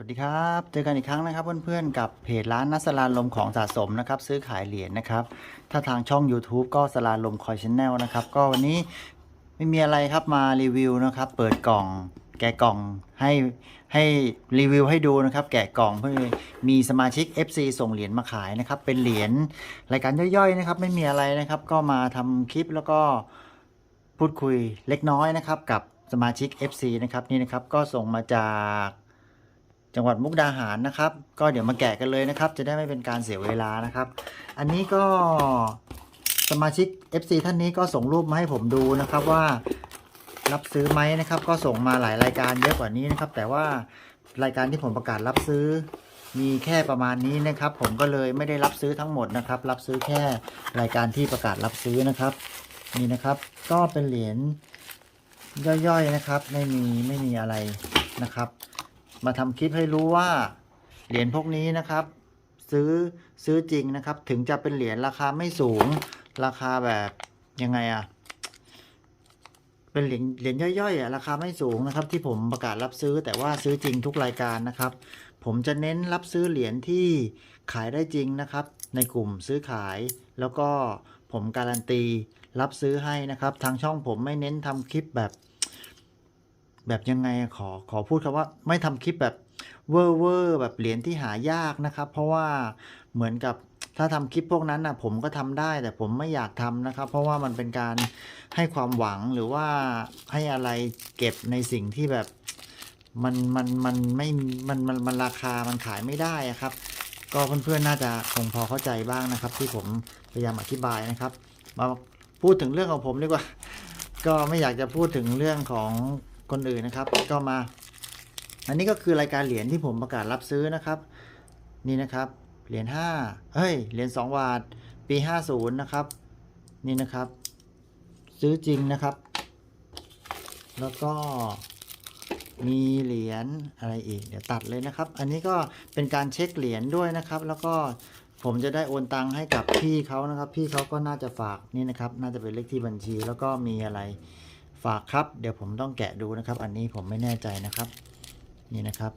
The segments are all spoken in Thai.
สวัสดีครับ เจอกันอีกครั้งนะครับเพื่อนๆกับเพจร้านนัสลานลมของสะสมนะครับซื้อขายเหรียญนะครับ ถ้าทางช่อง YouTube ก็สลานลมคอยชแนลนะครับ ก็วันนี้ไม่มีอะไรครับมารีวิวนะครับ เปิดกล่องแกะกล่องให้ให้รีวิวให้ดูนะครับ แกะกล่องเพื่อมีสมาชิก FC ส่งเหรียญมาขายนะครับ เป็นเหรียญรายการย่อยๆนะครับ ไม่มีอะไรนะครับ ก็มาทำคลิปแล้วก็พูดคุยเล็กน้อยนะครับ กับสมาชิก FC นะครับนี่นะครับก็ส่งมาจาก จังหวัดมุกดาหารนะครับ ก็เดี๋ยวมาแกะกันเลยนะครับ จะได้ไม่เป็นการเสียเวลานะครับ อันนี้ก็สมาชิก FC ท่านนี้ก็ส่งรูปมาให้ผมดูนะครับว่ารับซื้อไหมนะครับ ก็ส่งมาหลายรายการเยอะกว่านี้นะครับ แต่ว่ารายการที่ผมประกาศรับซื้อมีแค่ประมาณนี้นะครับ ผมก็เลยไม่ได้รับซื้อทั้งหมดนะครับ รับซื้อแค่รายการที่ประกาศรับซื้อนะครับนี่นะครับ ก็เป็นเหรียญย่อยๆนะครับ ไม่มีไม่มีอะไรนะครับ มาทำคลิปให้รู้ว่าเหรียญพวกนี้นะครับ ซื้อซื้อจริงนะครับ ถึงจะเป็นเหรียญราคาไม่สูง ราคาแบบยังไงอะเป็นเหรียญเหรียญย่อยๆอะราคาไม่สูงนะครับ ที่ผมประกาศรับซื้อแต่ว่าซื้อจริงทุกรายการนะครับ ผมจะเน้นรับซื้อเหรียญที่ขายได้จริงนะครับ ในกลุ่มซื้อขาย แล้วก็ผมการันตีรับซื้อให้นะครับ ทางช่องผมไม่เน้นทำคลิปแบบ แบบยังไงขอขอพูดคำว่าไม่ทำคลิปแบบเวอร์เวอร์แบบเหรียญที่หายากนะครับ เพราะว่าเหมือนกับถ้าทำคลิปพวกนั้นนะผมก็ทำได้แต่ผมไม่อยากทำนะครับ เพราะว่ามันเป็นการให้ความหวังหรือว่าให้อะไรเก็บในสิ่งที่แบบมันมันมันไม่มันมันมันราคามันขายไม่ได้อะครับ ก็เพื่อนๆน่าจะคงพอเข้าใจบ้างนะครับ ที่ผมพยายามอธิบายนะครับ มาพูดถึงเรื่องของผมดีกว่า ก็ไม่อยากจะพูดถึงเรื่องของ คนอื่นนะครับ ก็มา อันนี้ก็คือรายการเหรียญที่ผมประกาศรับซื้อนะครับ นี่นะครับเหรียญห้าเฮ้ยเหรียญสองบาทปีห้าศูนย์นะครับ นี่นะครับ ซื้อจริงนะครับ แล้วก็มีเหรียญอะไรอีก เดี๋ยวตัดเลยนะครับ อันนี้ก็เป็นการเช็คเหรียญด้วยนะครับ แล้วก็ผมจะได้โอนตังค์ให้กับพี่เขานะครับ พี่เขาก็น่าจะฝากนี่นะครับ น่าจะเป็นเลขที่บัญชี แล้วก็มีอะไร ฝากครับ เดี๋ยวผมต้องแกะดูนะครับ อันนี้ผมไม่แน่ใจนะครับ นี่นะครับ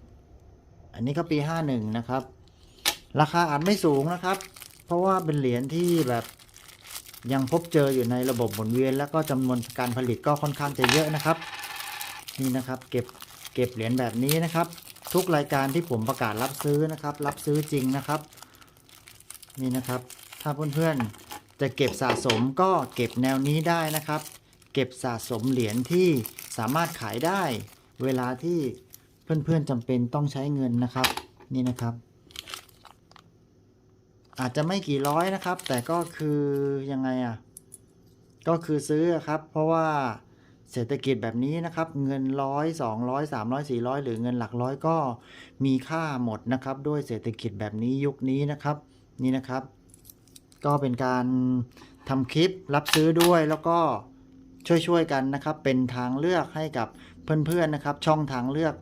อันนี้ก็ปี 51 นะครับ ราคาอาจไม่สูงนะครับ เพราะว่าเป็นเหรียญที่แบบยังพบเจออยู่ในระบบหมุนเวียน แล้วก็จำนวนการผลิตก็ค่อนข้างจะเยอะนะครับ นี่นะครับ เก็บเก็บเหรียญแบบนี้นะครับ ทุกรายการที่ผมประกาศรับซื้อนะครับ รับซื้อจริงนะครับ นี่นะครับ ถ้าเพื่อนๆจะเก็บสะสมก็เก็บแนวนี้ได้นะครับ เก็บสะสมเหรียญที่สามารถขายได้ เวลาที่เพื่อนๆจำเป็นต้องใช้เงินนะครับ นี่นะครับ อาจจะไม่กี่ร้อยนะครับ แต่ก็คือยังไงอะก็คือซื้อครับ เพราะว่าเศรษฐกิจแบบนี้นะครับ เงินร้อยสองร้อยสามร้อยสี่ร้อยหรือเงินหลักร้อยก็มีค่าหมดนะครับ ด้วยเศรษฐกิจแบบนี้ยุคนี้นะครับ นี่นะครับ ก็เป็นการทำคลิปรับซื้อด้วยแล้วก็ ช่วยๆกันนะครับ เป็นทางเลือกให้กับเพื่อนๆนะครับ ช่องทางเลือก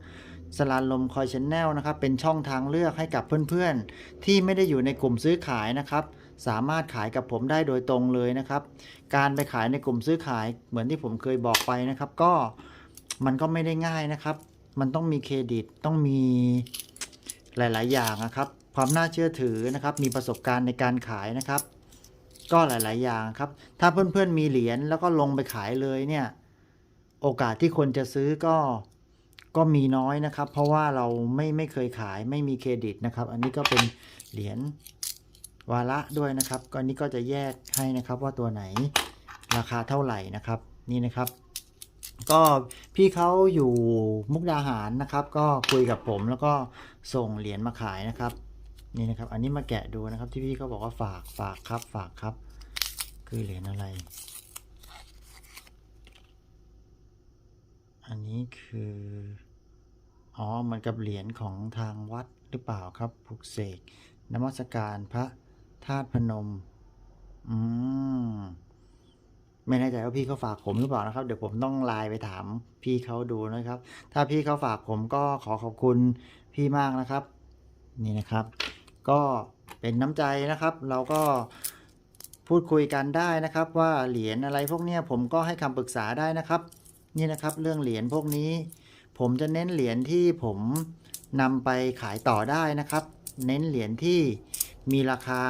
สลานลมคอยชแนลนะครับ เป็นช่องทางเลือกให้กับเพื่อนๆ ที่ไม่ได้อยู่ในกลุ่มซื้อขายนะครับ สามารถขายกับผมได้โดยตรงเลยนะครับ การไปขายในกลุ่มซื้อขายเหมือนที่ผมเคยบอกไปนะครับ ก็มันก็ไม่ได้ง่ายนะครับ มันต้องมีเครดิตต้องมีหลาย ๆ อย่างนะครับ ความน่าเชื่อถือนะครับ มีประสบการณ์ในการขายนะครับ ก็หลาย ๆ อย่างครับ ถ้าเพื่อนๆมีเหรียญแล้วก็ลงไปขายเลยเนี่ย โอกาสที่คนจะซื้อก็ก็มีน้อยนะครับ เพราะว่าเราไม่ไม่เคยขายไม่มีเครดิตนะครับ อันนี้ก็เป็นเหรียญวาระด้วยนะครับก็อันนี้ก็จะแยกให้นะครับว่าตัวไหนราคาเท่าไหร่นะครับ นี่นะครับ ก็พี่เขาอยู่มุกดาหารนะครับ ก็คุยกับผมแล้วก็ส่งเหรียญมาขายนะครับ นี่นะครับ อันนี้มาแกะดูนะครับที่พี่เขาบอกว่าฝากฝากครับฝากครับ คือเหรียญอะไร อันนี้คือ อ๋อ มันกับเหรียญของทางวัดหรือเปล่าครับปลุกเสกนมัสการพระธาตุพนม อืมไม่แน่ใจว่าพี่เขาฝากผมหรือเปล่านะครับ เดี๋ยวผมต้องไลน์ไปถามพี่เขาดูนะครับ ถ้าพี่เขาฝากผมก็ขอขอบคุณพี่มากนะครับ นี่นะครับ ก็เป็นน้ำใจนะครับ เราก็พูดคุยกันได้นะครับ ว่าเหรียญอะไรพวกเนี้ยผมก็ให้คำปรึกษาได้นะครับ นี่นะครับเรื่องเหรียญพวกนี้ ผมจะเน้นเหรียญที่ผมนำไปขายต่อได้นะครับ เน้นเหรียญที่มีราคา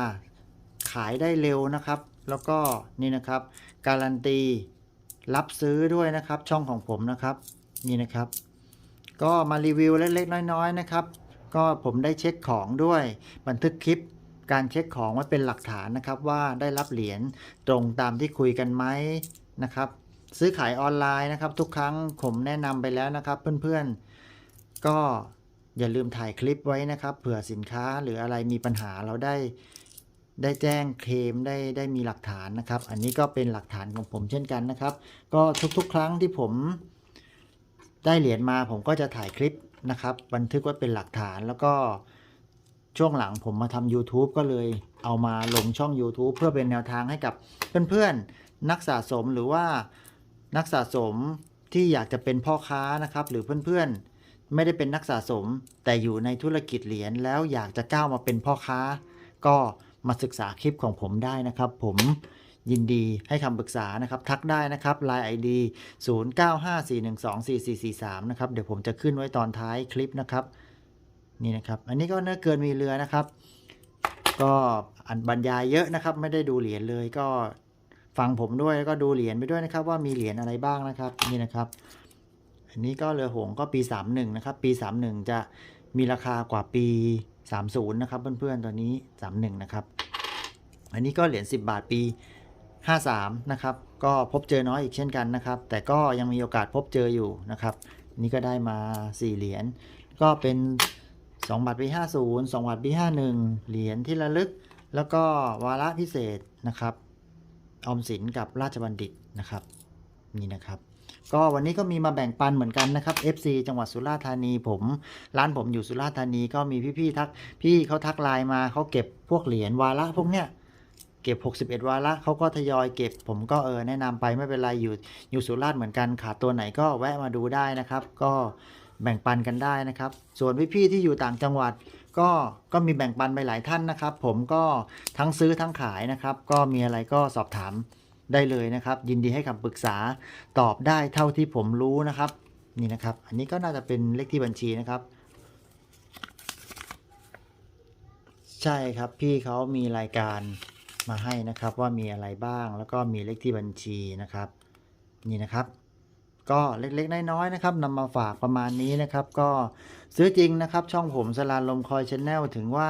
ขายได้เร็วนะครับ แล้วก็นี่นะครับ การันตีรับซื้อด้วยนะครับ ช่องของผมนะครับนี่นะครับ ก็มารีวิวเล็กๆน้อยๆนะครับ ก็ผมได้เช็คของด้วยบันทึกคลิปการเช็คของไว้เป็นหลักฐานนะครับว่าได้รับเหรียญตรงตามที่คุยกันไหมนะครับซื้อขายออนไลน์นะครับ ทุกครั้งผมแนะนำไปแล้วนะครับ เพื่อนๆ ก็อย่าลืมถ่ายคลิปไว้นะครับ เผื่อสินค้าหรืออะไรมีปัญหาเราได้ ได้แจ้งเคลมได้ได้มีหลักฐานนะครับ อันนี้ก็เป็นหลักฐานของผมเช่นกันนะครับ ก็ทุกๆ ครั้งที่ผมได้เหรียญมาผมก็จะถ่ายคลิป นะครับ บันทึกไว้เป็นหลักฐานแล้วก็ช่วงหลังผมมาทำ YouTube ก็เลยเอามาลงช่อง YouTube เพื่อเป็นแนวทางให้กับเพื่อนๆนักสะสมหรือว่านักสะสมที่อยากจะเป็นพ่อค้านะครับ หรือเพื่อนๆ ไม่ได้เป็นนักสะสม แต่อยู่ในธุรกิจเหรียญแล้วอยากจะก้าวมาเป็นพ่อค้า ก็มาศึกษาคลิปของผมได้นะครับ ผม ยินดีให้คำปรึกษานะครับ ทักได้นะครับ Line ID 0954124443 นะครับ เดี๋ยวผมจะขึ้นไว้ตอนท้ายคลิปนะครับ นี่นะครับ อันนี้ก็เนื้อเกินมีเรือนะครับ ก็อันบรรยายเยอะนะครับ ไม่ได้ดูเหรียญเลยก็ฟังผมด้วยแล้วก็ดูเหรียญไปด้วยนะครับ ว่ามีเหรียญอะไรบ้างนะครับ นี่นะครับ อันนี้ก็เรือหงก็ปี 31 นะครับ ปี 31 จะมีราคากว่าปี 30 นะครับ เพื่อนๆตอนนี้ 31 นะครับ อันนี้ก็เหรียญ10 บาทปี 53 นะครับ ก็พบเจอน้อยอีกเช่นกันนะครับ แต่ก็ยังมีโอกาสพบเจออยู่นะครับ นี่ก็ได้มา 4 เหรียญ ก็เป็น 2 บาทปี 50 2 บาทปี51 เหรียญที่ระลึก แล้วก็วาระพิเศษนะครับ ออมสินกับราชบัณฑิตนะครับ นี่นะครับก็วันนี้ก็มีมาแบ่งปันเหมือนกันนะครับ FC จังหวัดสุราษฎร์ธานีผม ร้านผมอยู่สุราษฎร์ธานีก็มีพี่ๆทักพี่เขาทักไลน์มาเขาเก็บพวกเหรียญวาระพวกเนี้ย เก็บ 61 วาระเขาก็ทยอยเก็บ ผมก็เออแนะนำไปไม่เป็นไรอยู่อยู่สุราษฎร์เหมือนกันขาดตัวไหนก็แวะมาดูได้นะครับ ก็แบ่งปันกันได้นะครับ ส่วนพี่ๆที่อยู่ต่างจังหวัด ก็ก็มีแบ่งปันไปหลายท่านนะครับ ผมก็ทั้งซื้อทั้งขายนะครับ ก็มีอะไรก็สอบถามได้เลยนะครับ ยินดีให้คำปรึกษาตอบได้เท่าที่ผมรู้นะครับ นี่นะครับ อันนี้ก็น่าจะเป็นเลขที่บัญชีนะครับใช่ครับพี่เขามีรายการ มาให้นะครับว่ามีอะไรบ้างแล้วก็มีเลขที่บัญชีนะครับ นี่นะครับ ก็เล็กๆน้อยๆนะครับนำมาฝากประมาณนี้นะครับ ก็ซื้อจริงนะครับ ช่องผมสลาลมคอยชแนลถึงว่า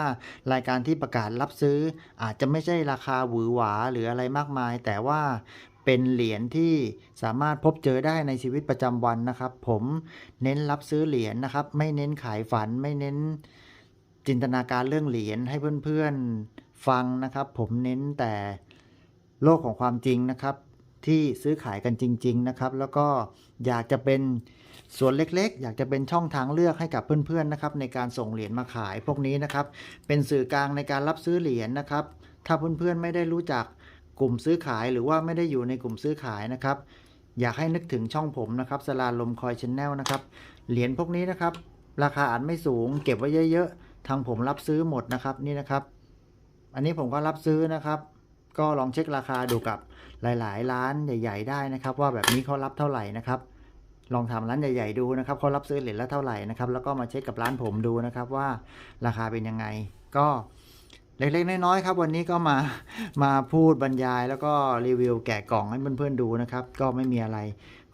รายการที่ประกาศรับซื้อ อาจจะไม่ใช่ราคาหวือหวาหรืออะไรมากมาย แต่ว่าเป็นเหรียญที่สามารถพบเจอได้ในชีวิตประจำวันนะครับ ผมเน้นรับซื้อเหรียญนะครับ ไม่เน้นขายฝันไม่เน้นจินตนาการเรื่องเหรียญให้เพื่อนๆ ฟังนะครับ ผมเน้นแต่โลกของความจริงนะครับ ที่ซื้อขายกันจริง ๆ นะครับ แล้วก็อยากจะเป็นส่วนเล็กๆ อยากจะเป็นช่องทางเลือกให้กับเพื่อนๆนะครับ ในการส่งเหรียญมาขายพวกนี้นะครับ เป็นสื่อกลางในการรับซื้อเหรียญนะครับ ถ้าเพื่อนๆไม่ได้รู้จักกลุ่มซื้อขายหรือว่าไม่ได้อยู่ในกลุ่มซื้อขายนะครับ อยากให้นึกถึงช่องผมนะครับสลาลมคอยชแนลนะครับ เหรียญพวกนี้นะครับ ราคาอาจไม่สูง เก็บไว้เยอะๆทางผมรับซื้อหมดนะครับนี่นะครับ อันนี้ผมก็รับซื้อนะครับ ก็ลองเช็คราคาดูกับหลาย ๆ ร้านใหญ่ ๆ ได้นะครับ ว่าแบบนี้เขารับเท่าไหร่นะครับ ลองทำร้านใหญ่ ๆ ดูนะครับเขารับซื้อเหรียญละเท่าไหร่นะครับแล้วก็มาเช็คกับร้านผมดูนะครับว่าราคาเป็นยังไง ก็เล็กๆน้อยๆครับ วันนี้ก็มามาพูดบรรยาย แล้วก็รีวิวแกะกล่องให้เพื่อนๆดูนะครับ ก็ไม่มีอะไร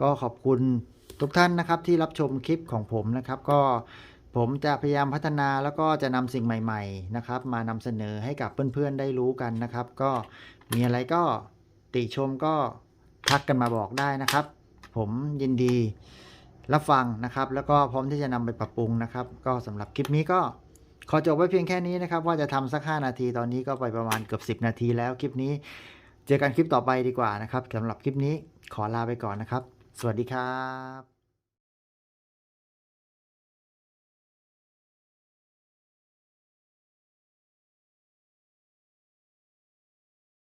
ก็ขอบคุณทุกท่านนะครับที่รับชมคลิปของผมนะครับ ก็ ผมจะพยายามพัฒนาแล้วก็จะนำสิ่งใหม่ ๆ นะครับ มานำเสนอให้กับเพื่อนๆได้รู้กันนะครับ ก็มีอะไรก็ติชมก็ทักกันมาบอกได้นะครับ ผมยินดีรับฟังนะครับ แล้วก็พร้อมที่จะนำไปปรับปรุงนะครับ ก็สำหรับคลิปนี้ก็ขอจบไว้เพียงแค่นี้นะครับ ว่าจะทำสัก 5 นาทีตอนนี้ก็ไปประมาณเกือบ 10 นาทีแล้วคลิปนี้ เจอกันคลิปต่อไปดีกว่านะครับสำหรับคลิปนี้ขอลาไปก่อนนะครับ สวัสดีครับ